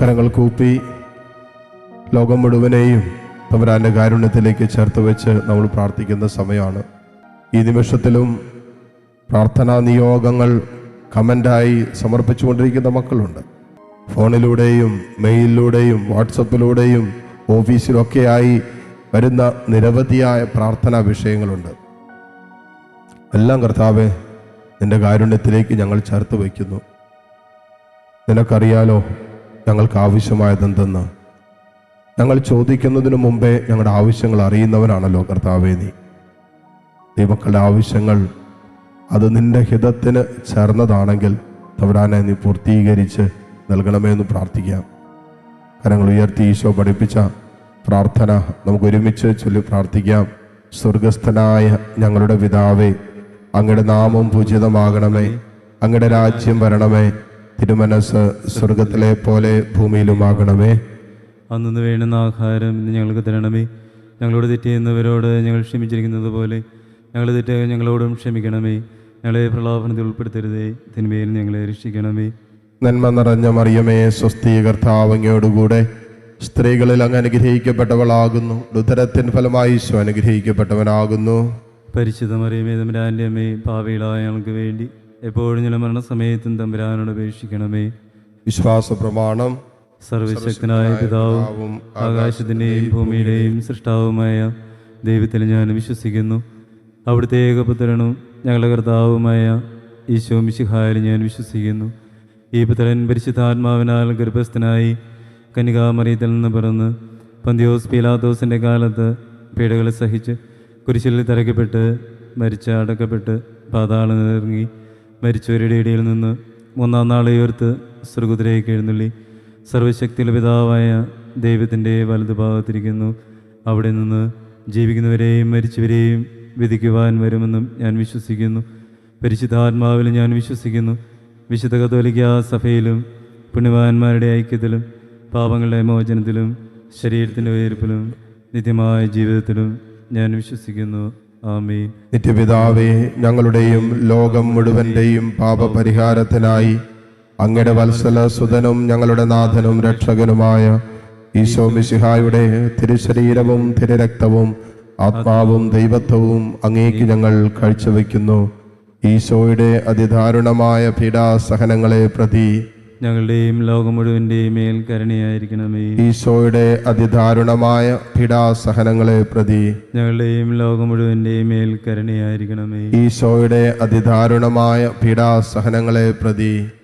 കരങ്ങൾ കൂപ്പി ലോകം മുഴുവനെയും തമ്പുരാന്റെ കാരുണ്യത്തിലേക്ക് ചേർത്ത് വെച്ച് നമ്മൾ പ്രാർത്ഥിക്കുന്ന സമയമാണ്. ഈ നിമിഷത്തിലും പ്രാർത്ഥനാ നിയോഗങ്ങൾ കമന്റായി സമർപ്പിച്ചുകൊണ്ടിരിക്കുന്ന മക്കളുണ്ട്. ഫോണിലൂടെയും മെയിലിലൂടെയും വാട്സപ്പിലൂടെയും ഓഫീസിലൊക്കെയായി വരുന്ന നിരവധിയായ പ്രാർത്ഥനാ വിഷയങ്ങളുണ്ട്. എല്ലാം കർത്താവെ നിന്റെ കാരുണ്യത്തിലേക്ക് ഞങ്ങൾ ചേർത്ത് വയ്ക്കുന്നു. നിനക്കറിയാലോ ഞങ്ങൾക്ക് ആവശ്യമായതെന്തെന്ന് ഞങ്ങൾ ചോദിക്കുന്നതിനു മുമ്പേ ഞങ്ങളുടെ ആവശ്യങ്ങൾ അറിയുന്നവനാണല്ലോ കർത്താവേ നീ. നീ മക്കളുടെ ആവശ്യങ്ങൾ അത് നിന്റെ ഹിതത്തിന് ചേർന്നതാണെങ്കിൽ തവരാനെ നീ പൂർത്തീകരിച്ച് നൽകണമേ എന്ന് പ്രാർത്ഥിക്കാം. കരങ്ങൾ ഉയർത്തി ഈശോ പഠിപ്പിച്ച പ്രാർത്ഥന നമുക്ക് ഒരുമിച്ച് ചൊല്ലി പ്രാർത്ഥിക്കാം. സ്വർഗസ്ഥനായ ഞങ്ങളുടെ പിതാവേ അങ്ങയുടെ നാമം പൂജിതമാകണമേ അങ്ങയുടെ രാജ്യം വരണമേ തിരുമനസ് സ്വർഗത്തിലെ പോലെ ഭൂമിയിലുമാകണമേ. അന്നു വേണ്ടുന്ന ആഹാരം ഇന്ന് ഞങ്ങൾക്ക് തരണമേ. ഞങ്ങളോട് തെറ്റിയുന്നവരോട് ഞങ്ങൾ ക്ഷമിച്ചിരിക്കുന്നത് പോലെ ഞങ്ങൾ തെറ്റ് ഞങ്ങളോടും ക്ഷമിക്കണമേ. ഞങ്ങളെ പ്രലോഭനത്തിൽ ഉൾപ്പെടുത്തരുതേ. തിന്മയിൽ ഞങ്ങളെ രക്ഷിക്കണമേ. നന്മ നിറഞ്ഞ മറിയമേ സ്വസ്തി കർത്താവങ്ങയോടുകൂടെ സ്ത്രീകളിൽ അങ്ങ് അനുഗ്രഹിക്കപ്പെട്ടവളാകുന്നു. ഉദരത്തിൻ ഫലമായി ഈശോ അനുഗ്രഹിക്കപ്പെട്ടവനാകുന്നു. പരിശുദ്ധ മറിയമേ തമ്പുരാന്റെ അമ്മേ പാവികളായ ഞങ്ങൾക്ക് വേണ്ടി എപ്പോഴും ഞങ്ങളുടെ മരണസമയത്തും തമ്പുരാനോട് അപേക്ഷിക്കണമേ. വിശ്വാസ പ്രമാണം സർവശക്തനായ പിതാവും ആകാശത്തിന്റെയും ഭൂമിയുടെയും സൃഷ്ടാവുമായ ദൈവത്തിൽ ഞാൻ വിശ്വസിക്കുന്നു. അവിടുത്തെ ഏകപുത്രനും ഞങ്ങളുടെ കർത്താവുമായ ഈശോ മിശിഹായിൽ ഞാൻ വിശ്വസിക്കുന്നു. ഈ പുത്രൻ പരിശുദ്ധാത്മാവിനാൽ ഗർഭസ്ഥനായി കനികാമറിയത്തിൽ നിന്ന് പിറന്ന് പന്തിയോസ് പീലാത്തോസിന്റെ കാലത്ത് പീഡകൾ സഹിച്ച് കുരിശിൽ തിരക്കപ്പെട്ട് മരിച്ച് അടക്കപ്പെട്ട് പാതാളം ഇറങ്ങി മരിച്ചവരുടെ ഇടയിൽ നിന്ന് മൂന്നാം നാളെ ഉയർത്ത് സ്വർഗത്തിലേക്ക് എഴുന്നള്ളി. സർവശക്തിയുടെ പിതാവായ ദൈവത്തിന്റെ വലതുഭാഗത്തിരിക്കുന്നു അവിടെ നിന്ന് ജീവിക്കുന്നവരെയും മരിച്ചവരെയും വിധിക്കുവാൻ വരുമെന്നും ഞാൻ വിശ്വസിക്കുന്നു. പരിശുദ്ധാത്മാവിൽ ഞാൻ വിശ്വസിക്കുന്നു. വിശുദ്ധ കത്തോലിക്ക സഭയിലും പുണ്യവാന്മാരുടെ ഐക്യത്തിലും പാപങ്ങളുടെ മോചനത്തിലും ശരീരത്തിന്റെ ഉയർപ്പിലും നിത്യമായ ജീവിതത്തിലും ഞാൻ വിശ്വസിക്കുന്നു. നിത്യപിതാവേ ഞങ്ങളുടെയും ലോകം മുഴുവന്റെയും പാപപരിഹാരത്തിനായി അങ്ങയുടെ വത്സല സുതനും ഞങ്ങളുടെ നാഥനും രക്ഷകനുമായ ഈശോ മിശിഹായുടെ തിരുശരീരവും തിരുരക്തവും ആത്മാവും ദൈവത്വവും അങ്ങേക്ക് ഞങ്ങൾ കാഴ്ചവെക്കുന്നു. ഈശോയുടെ അതിദാരുണമായ പീഡാസഹനങ്ങളെ പ്രതി ഞങ്ങളുടെയും ലോകം മുഴുവന്റെയും മേൽ കരുണയായിരിക്കണമേ. ഈശോയുടെ അതിദാരുണമായ പീഡാസഹനങ്ങളെ പ്രതി ഞങ്ങളുടെയും ലോകം മുഴുവന്റെയും മേൽ കരുണയായിരിക്കണമേ. ഈശോയുടെ അതിദാരുണമായ പീഡാസഹനങ്ങളെ പ്രതി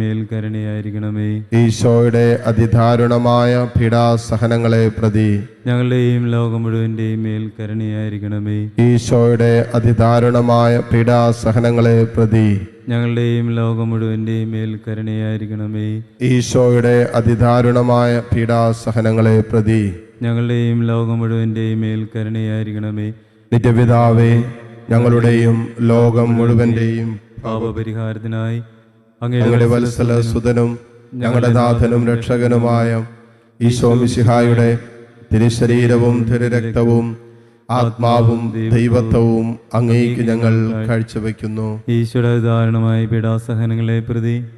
മേൽ കരുണയായിരിക്കണമേ. ഈശോയുടെ അതിദാരുണമായ പീഡാസഹനങ്ങളെ പ്രതി ഞങ്ങളുടെയും ലോകം മുഴുവന്റെയും മേൽ കരുണയായിരിക്കണമേ. ഈശോയുടെ അതിദാരുണമായ പീഡാസഹനങ്ങളെ പ്രതി ഞങ്ങളുടെയും ലോകം മുഴുവന്റെയും മേൽ കരുണയായിരിക്കണമേ. ഈശോയുടെ അതിദാരുണമായ പീഡാസഹനങ്ങളെ പ്രതി ഞങ്ങളുടെയും ലോകം മുഴുവന്റെയും മേൽ കരുണയായിരിക്കണമേ. നിത്യപിതാവേ ഞങ്ങളുടെയും ലോകം മുഴുവന്റെയും പാപപരിഹാരത്തിനായി അങ്ങയുടെ വത്സല സുതനും ഞങ്ങളുടെ നാഥനും രക്ഷകനുമായ ഈശോ മിശിഹായുടെ തിരുശരീരവും തിരുരക്തവും ആത്മാവും ദൈവത്വവും അങ്ങേക്ക് ഞങ്ങൾ കാഴ്ചവെക്കുന്നു. ഈശ്വര ധാരണമായ പീഡാസഹനങ്ങളെ പ്രതി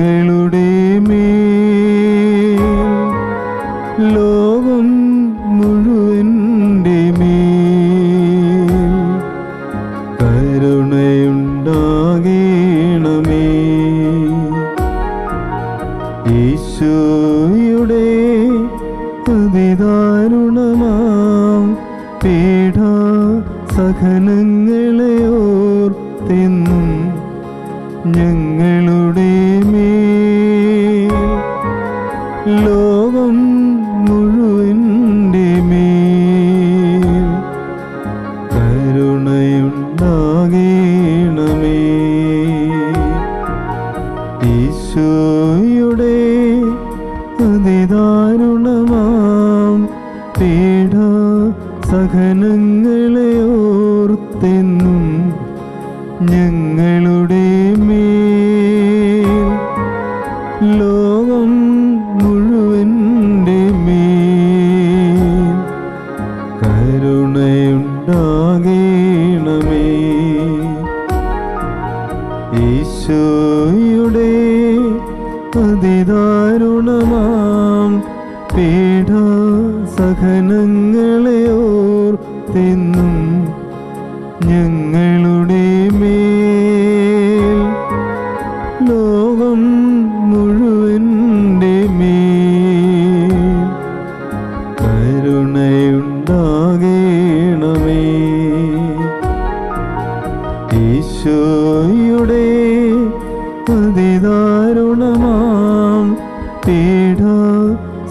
ഞങ്ങളുടെ മേ ലോകം മുഴുവന്റെ മേൽ കരുണയുണ്ടാകേണമേ. ഈശോയുടെ അതിദാരുണമാം പീഡ സഹനങ്ങളെ ഓർത്തെന്നും ഞങ്ങളുടെ ലോകം സഹനങ്ങളെ ഓർത്തെന്നും ഞങ്ങളുടെ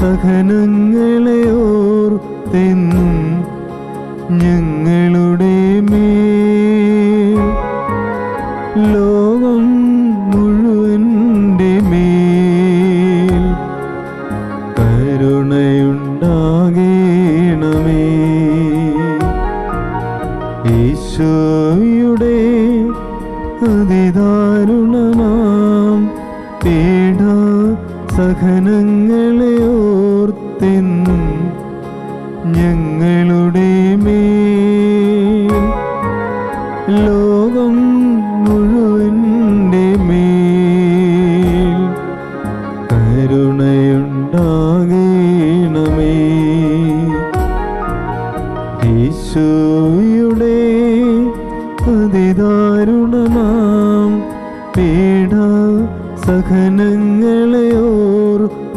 സഹനങ്ങളെ ഓർത്തെന്നും ഞങ്ങളുടെ മേൽ. ലോകം മുഴുവന്റെ മേൽ. കരുണയുണ്ടാകേണമേ. ഈശോയുടെ അതിദാരുണമാം പീഡ സഹനങ്ങളെ ഓർത്തെന്നും ഞങ്ങളുടെ മേൽ. ലോകം മുഴുവന്റെ മേൽ കരുണയുണ്ടാകേണമേ. യേശുയുടെ അതിദാരുണമാം പീഡ സഹനങ്ങളെ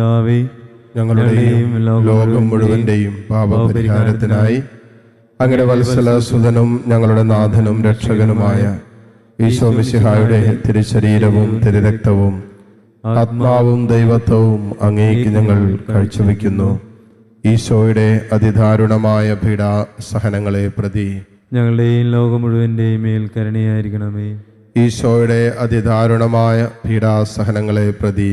നിത്യപിതാവേ ഞങ്ങളുടെയും ലോകം മുഴുവന്റെയും പാപപരിഹാരത്തിനായി അങ്ങയുടെ വത്സല സുതനും ഞങ്ങളുടെ നാഥനും രക്ഷകനുമായ ഈശോ മിശിഹായുടെ തിരുശരീരവും തിരുരക്തവും ആത്മാവും ദൈവത്വവും അങ്ങേക്ക് ഞങ്ങൾ കാഴ്ചവെക്കുന്നു. ഈശോയുടെ അതിദാരുണമായ പീഡാ സഹനങ്ങളെ പ്രതി ഞങ്ങളുടെയും ലോകം മുഴുവന്റെയും മേൽ കരുണയായിരിക്കണമേ. ഈശോയുടെ അതിദാരുണമായ പീഡാസഹനങ്ങളെ പ്രതി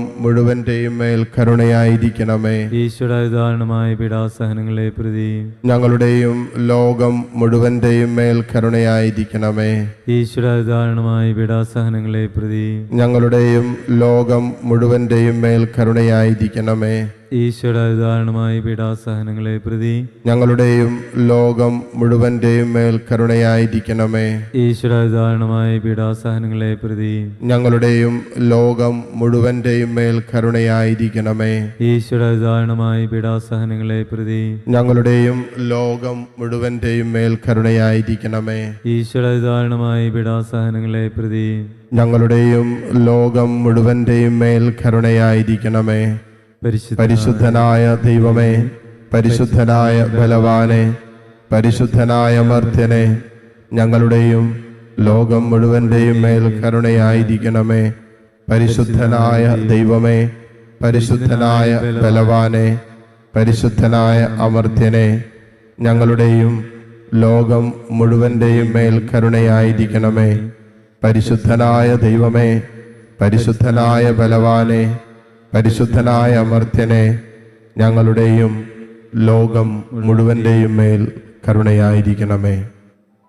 മുഴുവന്റെയും മേൽ കരുണയായിരിക്കണമേ. ഈശ്വര പിടാസഹനങ്ങളെ പീഡാസഹനങ്ങളെ പ്രതി ഞങ്ങളുടെയും ലോകം മുഴുവന്റെയും മേൽ കരുണയായിരിക്കണമേ. ഈശ്വര പിടാസഹനങ്ങളെ പീഡാസഹനങ്ങളെ പ്രതി ഞങ്ങളുടെയും ലോകം മുഴുവന്റെയും മേൽ കരുണയായിരിക്കണമേ. ഈശ്വര ഉദാഹരണമായി പീഡാസഹനങ്ങളെ പ്രതി ഞങ്ങളുടെയും ലോകം മുഴുവന്റെയും മേൽ കരുണയായിരിക്കണമേ. ഈശ്വര ഉദാഹരണമായി പീഡാസഹനങ്ങളെ പ്രതി ഞങ്ങളുടെയും ലോകം മുഴുവന്റെയും മേൽ കരുണയായിരിക്കണമേ. ഈശ്വര ഉദാഹരണമായി പീഡാസഹനങ്ങളെ പ്രതി ഞങ്ങളുടെയും ലോകം മുഴുവന്റെയും മേൽ കരുണയായിരിക്കണമേ. ഈശ്വര ഉദാഹരണമായി പീഡാസഹനങ്ങളെ പ്രതി ഞങ്ങളുടെയും ലോകം മുഴുവന്റെയും മേൽ കരുണയായിരിക്കണമേ. പരിശുദ്ധനായ ദൈവമേ പരിശുദ്ധനായ ബലവാനെ പരിശുദ്ധനായ മർത്യനെ ഞങ്ങളുടെയും ലോകം മുഴുവന്റെയും മേൽ കരുണയായിരിക്കണമേ. പരിശുദ്ധനായ ദൈവമേ പരിശുദ്ധനായ ബലവാനെ പരിശുദ്ധനായ അമർത്യനെ ഞങ്ങളുടെയും ലോകം മുഴുവന്റെയും മേൽ കരുണയായിരിക്കണമേ. പരിശുദ്ധനായ ദൈവമേ പരിശുദ്ധനായ ബലവാനെ പരിശുദ്ധനായ അമർത്യനെ ഞങ്ങളുടെയും ലോകം മുഴുവന്റെയും മേൽ കരുണയായിരിക്കണമേ.